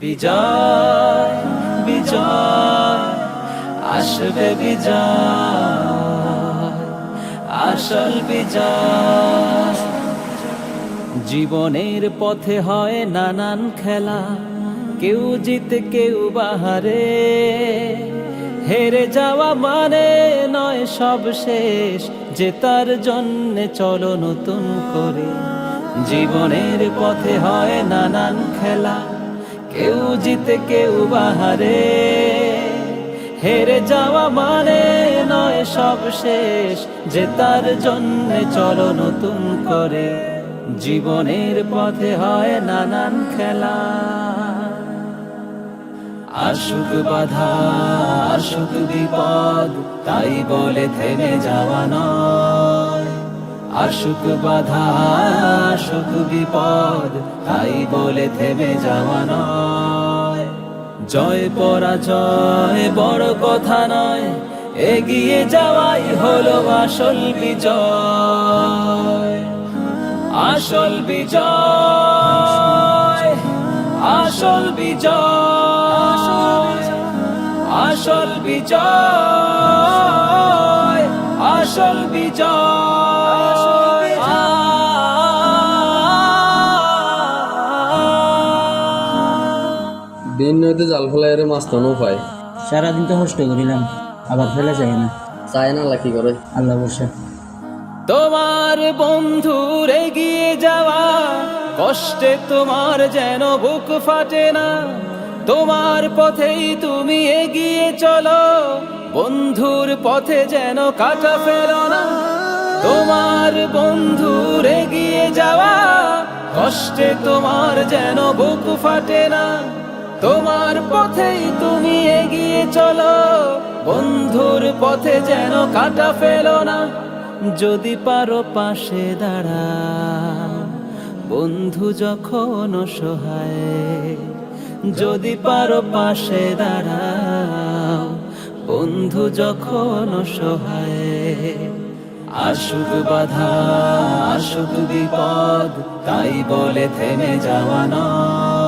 বিজয় বিজয়, আসবে বিজয়, আসল বিজয়। জীবনের পথে হয় নানান খেলা, কেউ জিতে, কেউ বাহারে। হেরে যাওয়া মানে নয় সব শেষ, যে জন্যে চলো নতুন করে। জীবনের পথে হয় নানান খেলা কেউ জিতে, কেউ বাহারে। হেরে যাওয়া মানে নয় সব শেষ। যে তার জন্যে চলো নতুন করে। জীবনের পথে হয় নানান খেলা। আসুক বাধা, আসুক বিপদ, তাই বলে থেমে যাওয়া নয়। আসুক বাধা, আসুক বিপদ, তাই বলে থেমে যাওয়া নয়। জয় পরাজয় বড় কথা নয়। এগিয়ে যাওয়াই হলো আসল বিজয়। আসল বিজয় আসল বিজয় আসল বিজয় আসল বিজয়। দিন নইতে জাল ফেলাইরে মাছ তনু পায় সারাদিন তো কষ্ট করিলাম আবার ফেলে যায় না। চায় না লাকি করে? আল্লাহ বর্ষা তোমার বন্ধুর এগিয়ে যাওয়া কষ্টে তোমার যেন বুক ফাটে না। তোমার পথেই তুমি এগিয়ে চলো বন্ধুর পথে যেন কাটা ফেলো না। তোমার বন্ধুর এগিয়ে যাওয়া কষ্টে তোমার যেন বুক ফাটে না। তোমার পথেই তুমি এগিয়ে চলো। বন্ধুর পথে যেন কাটা ফেলো না। যদি পারো পাশে দাঁড়া। বন্ধু যখন সহায় যদি পারো পাশে দাঁড়াও বন্ধু যখন সহায় আসুক বাধা, আসুক বিপদ, তাই বলে থেমে যাওয়া নয়।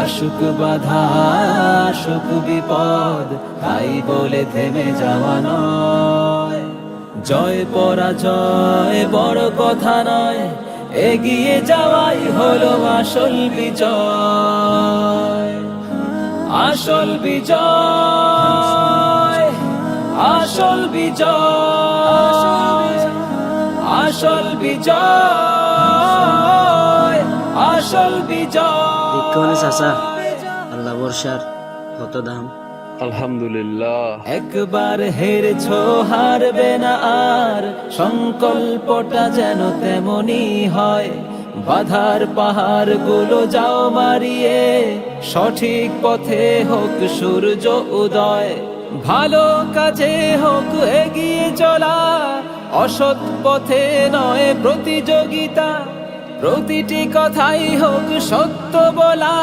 আসুক বাধা, আসুক বিপদ, তাই বলে থেমে যাওয়া নয়। জয় পরাজয় বড় কথা নয়, এগিয়ে যাওয়াই হলো আসল বিজয়। আসল বিজয় আসল বিজয় আসল বিজয় আসল বিজয়। বিক্ষণে চাচা আল্লাহ বর্ষার কত দাম? আলহামদুলিল্লাহ। একবার হেরেছ হারবে না আর সংকল্পটা যেন তেমনি হয়। বাধার পাহাড়গুলো যাও মারিয়ে সঠিক পথে হোক সূর্য উদয়। ভালো কাজে হোক এগিয়ে চলা অসৎ পথে নয় প্রতিযোগিতা। প্রতিটি কথাই হোক সত্য বলা,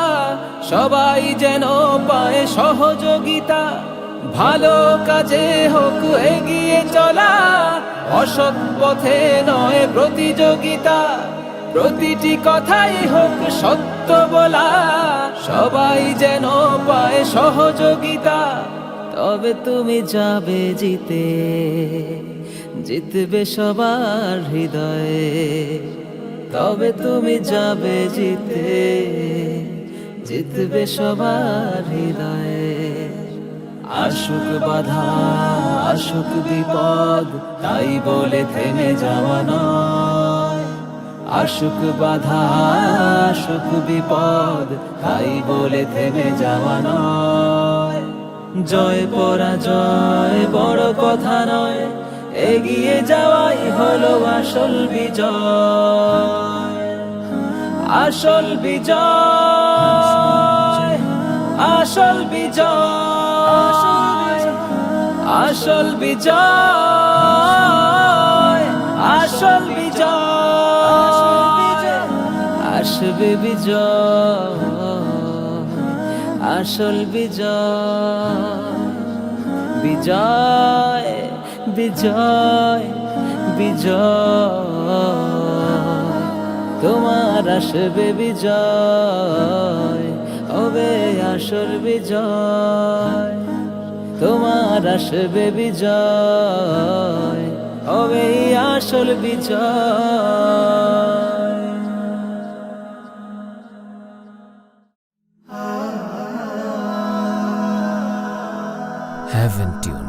সবাই যেন পায় সহযোগিতা। ভালো কাজে হোক এগিয়ে চলা, অসৎ পথে নয় প্রতিযোগিতা। প্রতিটি কথাই হোক সত্য বলা, সবাই যেন পায় সহযোগিতা। তবে তুমি যাবে জিতে, জিতবে সবার হৃদয়ে। তবে তুমি যাবে জিতে, জিতবে সবার হৃদয়ে। আসুক বাধা, আসুক বিপদ, তাই বলে থেমে যাওয়া নয়। আসুক বাধা, আসুক বিপদ, তাই বলে থেমে যাওয়া নয়। জয় পরাজয় বড় কথা নয়, এগিয়ে যাওয়াই হলো আসল বিজয়। আসল বিজয় আসল বিজয় আসল বিজয় আসল বিজয়, আসবে বিজয়, আসল বিজয় বিজয় বিজয় বিজয়। তোমার আসবে বিজয় হবে আসল বিজয়। তোমার আসবে বিজয় হবে আসল বিজয়। Heaven Tune